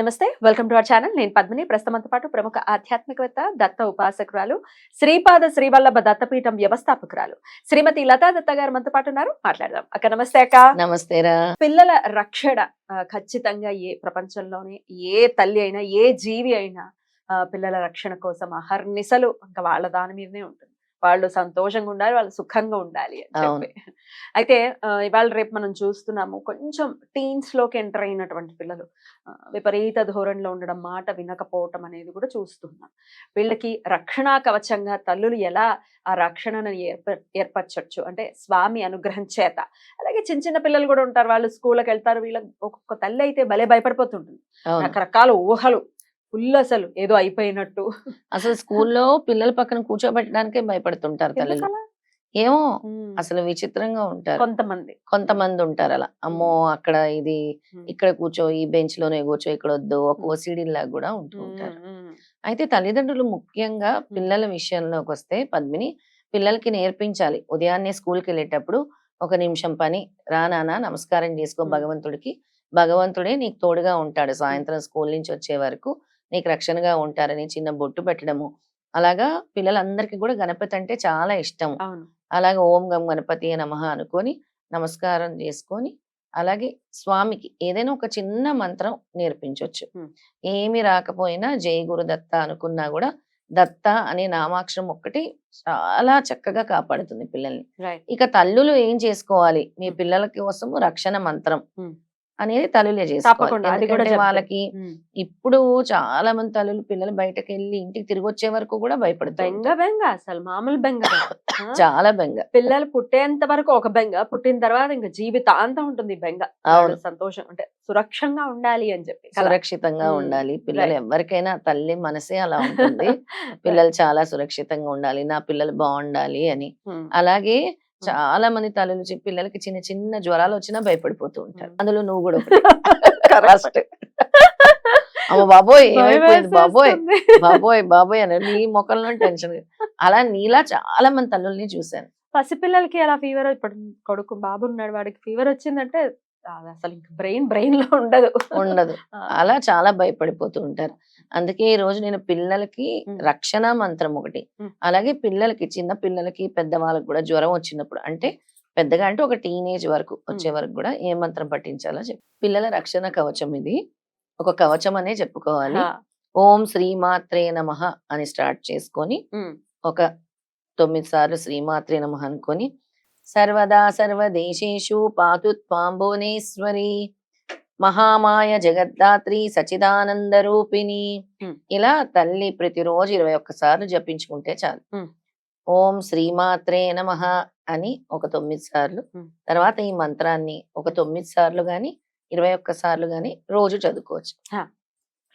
నమస్తే welcome to our channel. నేను పద్మిని. ప్రస్తుతంతో పాటు ప్రముఖ ఆధ్యాత్మికవేత్త దత్త ఉపాసకురాలు శ్రీపాద శ్రీవల్లభ దత్తపీఠం వ్యవస్థాపకురాలు శ్రీమతి లతా దత్త గారు మనతో పాటు ఉన్నారు. మాట్లాడదాం. అక్క నమస్తే అక్క. నమస్తేరా పిల్లల రక్షణ ఖచ్చితంగా ఏ ప్రపంచంలోనే ఏ తల్లి అయినా ఏ జీవి అయినా పిల్లల రక్షణ కోసం అహర్నిశలు ఇంకా వాళ్ళ దాని మీదనే ఉంటుంది. వాళ్ళు సంతోషంగా ఉండాలి వాళ్ళు సుఖంగా ఉండాలి అని. చెప్పి. అయితే ఇవాళ రేపు మనం చూస్తున్నాము కొంచెం టీన్స్లోకి ఎంటర్ అయినటువంటి పిల్లలు విపరీత ధోరణిలో ఉండడం మాట వినకపోవటం అనేది కూడా చూస్తున్నాం. వీళ్ళకి రక్షణా కవచంగా తల్లులు ఎలా ఆ రక్షణను ఏర్ప ఏర్పరచచ్చు? అంటే స్వామి అనుగ్రహం చేత. అలాగే చిన్న చిన్న పిల్లలు కూడా ఉంటారు వాళ్ళు స్కూల్కి వెళ్తారు వీళ్ళకి ఒక్కొక్క తల్లి అయితే భలే భయపడిపోతుంటుంది. రకరకాల ఊహలు. ఫుల్ అసలు ఏదో అయిపోయినట్టు. అసలు స్కూల్లో పిల్లల పక్కన కూర్చోబెట్టడానికే భయపడుతుంటారు తల్లులు. ఎందుకలా? ఏమో అసలు విచిత్రంగా ఉంటారు. కొంతమంది. కొంతమంది ఉంటారు అలా. అమ్మో అక్కడ ఇది ఇక్కడ కూర్చో ఈ బెంచ్లోనే కూర్చో ఇక్కడ వద్దు ఒక. ఓసిడి లాగా కూడా ఉంటూ ఉంటారు. అయితే తల్లిదండ్రులు ముఖ్యంగా పిల్లల విషయంలోకి వస్తే పద్మిని పిల్లలకి నేర్పించాలి. ఉదయాన్నే స్కూల్కి వెళ్ళేటప్పుడు ఒక నిమిషం పని. రా నాన్న నమస్కారం చేసుకో. భగవంతుడికి. భగవంతుడే నీకు తోడుగా ఉంటాడు సాయంత్రం స్కూల్ నుంచి వచ్చే వరకు. నీకు రక్షణగా ఉంటారని చిన్న బొట్టు పెట్టడము. అలాగా పిల్లలందరికీ కూడా గణపతి అంటే చాలా ఇష్టం అలాగే ఓం గం గణపతి నమః అనుకొని నమస్కారం చేసుకొని అలాగే స్వామికి ఏదైనా ఒక చిన్న మంత్రం నేర్పించవచ్చు. ఏమి రాకపోయినా జై గురు దత్త అనుకున్నా కూడా దత్త అనే నామాక్షరం ఒక్కటి చాలా చక్కగా కాపాడుతుంది పిల్లల్ని. ఇక తల్లులు ఏం చేసుకోవాలి? మీ పిల్లల కోసం రక్షణ మంత్రం. అనేది తల్లులే చేసుకోవాలి. వాళ్ళకి ఇప్పుడు చాలా మంది తల్లులు పిల్లలు బయటకు వెళ్ళి ఇంటికి తిరిగి వచ్చే వరకు కూడా భయపడుతారు బెంగ బెంగ అసలు మామూలు బెంగ? చాలా బెంగ. పిల్లలు పుట్టేంత వరకు ఒక బెంగ పుట్టిన తర్వాత ఇంకా జీవితాంతం ఉంటుంది ఈ బెంగ. సంతోషం అంటే సురక్షంగా ఉండాలి అని చెప్పి? సురక్షితంగా ఉండాలి. పిల్లలు. ఎవరికైనా తల్లి మనసే అలా ఉంటుంది. పిల్లలు చాలా సురక్షితంగా ఉండాలి. నా పిల్లలు బాగుండాలి అని. అలాగే చాలా మంది తల్లులు పిల్లలకి చిన్న చిన్న జ్వరాలు వచ్చినా భయపడిపోతూ ఉంటారు. అందులో నువ్వు కూడా అమ్మ బాబోయ్ ఏమైపోయింది? బాబోయ్. బాబోయ్ బాబోయ్ అని నీ మొక్కల్లో టెన్షన్. అలా నీలా చాలా మంది తల్లుల్ని చూశాను. పసిపిల్లలకి అలా ఫీవర్ ఇప్పుడు కొడుకు బాబు ఉన్నాడు వాడికి ఫీవర్ వచ్చిందంటే అసలు బ్రెయిన్ బ్రెయిన్లో ఉండదు. ఉండదు. అలా చాలా భయపడిపోతూ ఉంటారు. అందుకే ఈ రోజు నేను పిల్లలకి. రక్షణ మంత్రం ఒకటి. అలాగే పిల్లలకి చిన్న పిల్లలకి పెద్దవాళ్ళకి కూడా జ్వరం వచ్చినప్పుడు అంటే పెద్దగా అంటే ఒక టీనేజ్ వరకు వచ్చే వరకు కూడా ఏ మంత్రం పఠించాలో చెప్పి పిల్లల రక్షణ కవచం ఇది. ఒక కవచం అనే చెప్పుకోవాలి. ఓం శ్రీమాత్రే నమః అని స్టార్ట్ చేసుకొని ఒక తొమ్మిది సార్లు శ్రీమాత్రే నమః అనుకొని సర్వదా సర్వదేశేషు పాతు త్వాంబోనేశ్వరి. మహామాయ జగద్ధాత్రి సచిదానంద రూపిణి. ఇలా తల్లి ప్రతిరోజు ఇరవై ఒక్క సార్లు జపించుకుంటే చాలు. ఓం శ్రీమాత్రే నమః అని ఒక తొమ్మిది సార్లు. తర్వాత ఈ మంత్రాన్ని ఒక తొమ్మిది సార్లు గాని ఇరవై ఒక్క సార్లు గాని రోజు చదువుకోవచ్చు.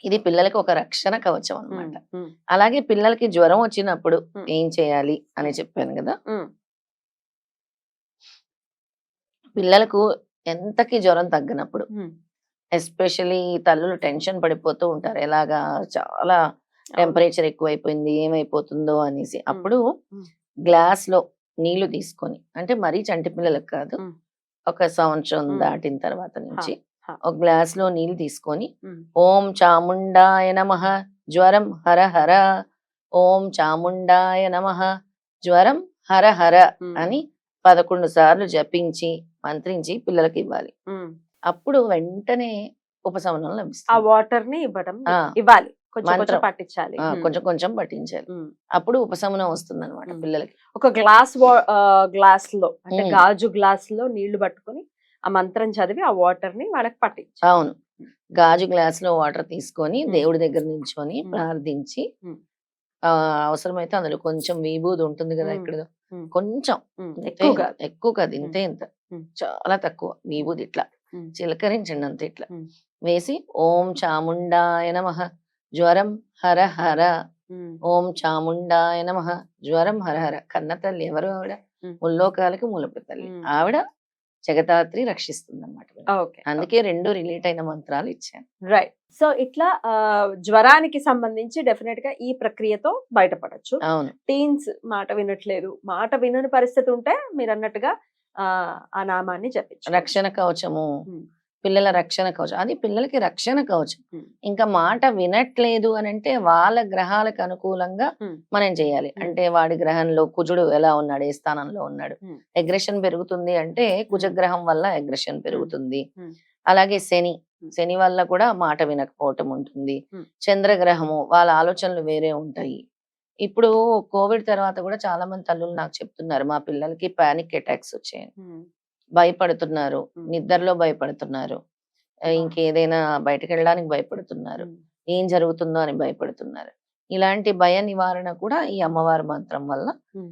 ఇది పిల్లలకి ఒక రక్షణ కవచం ఉమ్, అలాగే పిల్లలకి జ్వరం వచ్చినప్పుడు. ఏం చేయాలి అని చెప్పాను కదా పిల్లలకు ఎంతకి జ్వరం తగ్గినప్పుడు. ఎస్పెషలీ తల్లులు టెన్షన్ పడిపోతూ ఉంటారు ఎలాగా చాలా టెంపరేచర్ ఎక్కువైపోయింది ఏమైపోతుందో అనేసి అప్పుడు. గ్లాస్లో నీళ్ళు తీసుకొని అంటే మరీ చంటి పిల్లలకు కాదు. ఒక సంవత్సరం. దాటిన తర్వాత నుంచి. ఒక గ్లాస్లో నీళ్ళు తీసుకొని ఓం చాముండాయ నమః జ్వరం హర హర ఓం చాముండాయ నమః జ్వరం హర హర అని పదకొండు సార్లు జపించి మంత్రించి పిల్లలకి ఇవ్వాలి. అప్పుడు వెంటనే ఉపశమనం ఆ లభిస్తుంది వాటర్ని ఇవ్వడం ఆ. ఇవ్వాలి కొంచెం. పట్టించాలి ఆ, కొంచెం కొంచెం పట్టించాలి. అప్పుడు ఉపశమనం వస్తుంది అనమాట. పిల్లలకి ఒక గ్లాస్ గ్లాస్లో అంటే. గాజు గ్లాస్లో నీళ్ళు పట్టుకొని ఆ మంత్రం చదివి ఆ వాటర్ని వాళ్ళకి పట్టించాలి అవును గాజు గ్లాస్లో వాటర్ తీసుకొని. దేవుడి దగ్గర నించుకొని ఉమ్. ప్రార్థించి. ఆ అవసరమైతే అందులో కొంచెం విభూది ఉంటుంది కదా. ఇక్కడ కొంచెం ఎక్కువ కాదు ఎక్కువ కాదు ఇంతే ఇంత. చాలా తక్కువ విభూది ఇట్లా. చిలకరించండి అంతే ఇట్లా. వేసి ఓం చాముండాయ నమః జ్వరం హర హర. ఓం చాముండాయ నమః జ్వరం హర హర. కన్న తల్లి ఎవరు ఆవిడ. ముల్లోకాలకి మూలపు తల్లి. ఆవిడ జగదాత్రి రక్షిస్తుంది అనమాట ఓకే. అందుకే రెండు రిలేట్ అయిన మంత్రాలు ఇచ్చాను. రైట్. సో ఇట్లా ఆ, జ్వరానికి సంబంధించి డెఫినెట్గా ఈ ప్రక్రియతో బయటపడొచ్చు. అవును. టీన్స్ మాట వినట్లేదు. మాట వినని పరిస్థితి ఉంటే మీరు అన్నట్టుగా ఆ నామాన్ని జపించు రక్షణ కవచము. పిల్లల రక్షణ కవచం అది పిల్లలకి రక్షణ కవచం. ఇంకా మాట వినట్లేదు అని అంటే వాళ్ళ గ్రహాలకు అనుకూలంగా. మనం చేయాలి. అంటే వాడి గ్రహంలో కుజుడు ఎలా ఉన్నాడు ఏ స్థానంలో ఉన్నాడు. అగ్రెషన్ పెరుగుతుంది అంటే కుజగ్రహం వల్ల అగ్రెషన్ పెరుగుతుంది. అలాగే శని. శని వల్ల కూడా మాట వినకపోవటం ఉంటుంది. చంద్రగ్రహము వాళ్ళ ఆలోచనలు వేరే ఉంటాయి ఇప్పుడు కోవిడ్ తర్వాత కూడా చాలా మంది తల్లులు నాకు చెప్తున్నారు. మా పిల్లలకి పానిక్ అటాక్స్ వచ్చాయి భయపడుతున్నారు. నిద్రలో భయపడుతున్నారు. ఇంకేదైనా బయటకు వెళ్ళడానికి భయపడుతున్నారు ఏం జరుగుతుందో అని భయపడుతున్నారు. ఇలాంటి భయ నివారణ కూడా ఈ అమ్మవారి మంత్రం వల్ల.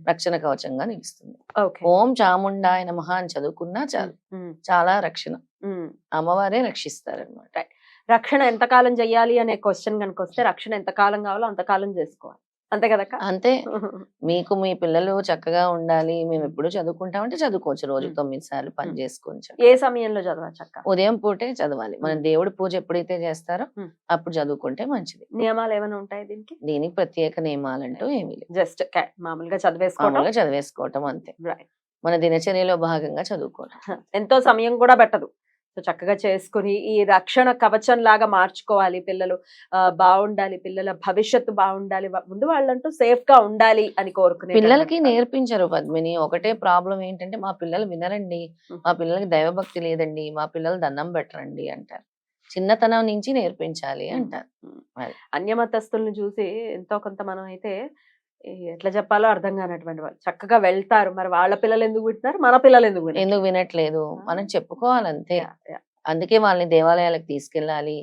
రక్షణ కవచంగా నిలుస్తుంది. ఓం చాముండాయ నమః అని చదువుకున్నా చాలు. చాలా రక్షణ. అమ్మవారే రక్షిస్తారనమాట రక్షణ ఎంతకాలం చెయ్యాలి అనే క్వశ్చన్ కనుక వస్తే రక్షణ ఎంతకాలం కావాలో అంతకాలం చేసుకోవాలి. అంతే కదక్క అంతే. మీకు మీ పిల్లలు చక్కగా ఉండాలి మేము ఎప్పుడు చదువుకుంటామంటే చదువుకోవచ్చు రోజు. తొమ్మిది సార్లు పని. చేసుకోవచ్చు. ఏ సమయంలో చదవచ్చు అక్క? ఉదయం పూటే చదవాలి. మన. దేవుడి పూజ ఎప్పుడైతే చేస్తారో. అప్పుడు చదువుకుంటే మంచిది. నియమాలు ఏమైనా ఉంటాయి దీనికి? దీనికి ప్రత్యేక నియమాలంటూ ఏమీ లేవు. జస్ట్ మామూలుగా చదివేసుకోవడం చదివేసుకోవటం అంతే. మన దినచర్యలో భాగంగా చదువుకోవటం. ఎంతో సమయం కూడా పెట్టదు సో చక్కగా చేసుకుని ఈ రక్షణ కవచం లాగా మార్చుకోవాలి పిల్లలు. బాగుండాలి పిల్లల భవిష్యత్తు బాగుండాలి ముందు వాళ్ళంటూ సేఫ్గా ఉండాలి అని కోరుకునే పిల్లలకి నేర్పించరు పద్మిని. ఒకటే ప్రాబ్లం ఏంటంటే మా పిల్లలు వినరండి. మా పిల్లలకి దైవభక్తి లేదండి. మా పిల్లలు దండం పెట్టరండి అంటారు. చిన్నతనం నుంచి నేర్పించాలి. అంటారు. అన్యమతస్తుల్ని చూసి ఎంతో కొంత మనం అయితే ఎట్లా చెప్పాలో అర్థం కానటువంటి వాళ్ళు చక్కగా వెళ్తారు మరి వాళ్ళ పిల్లలు ఎందుకు వింటున్నారు మన పిల్లలు ఎందుకు? ఎందుకు వినట్లేదు. మనం చెప్పుకోవాలంతే Yeah, yeah. అందుకే వాళ్ళని దేవాలయాలకు తీసుకెళ్ళాలి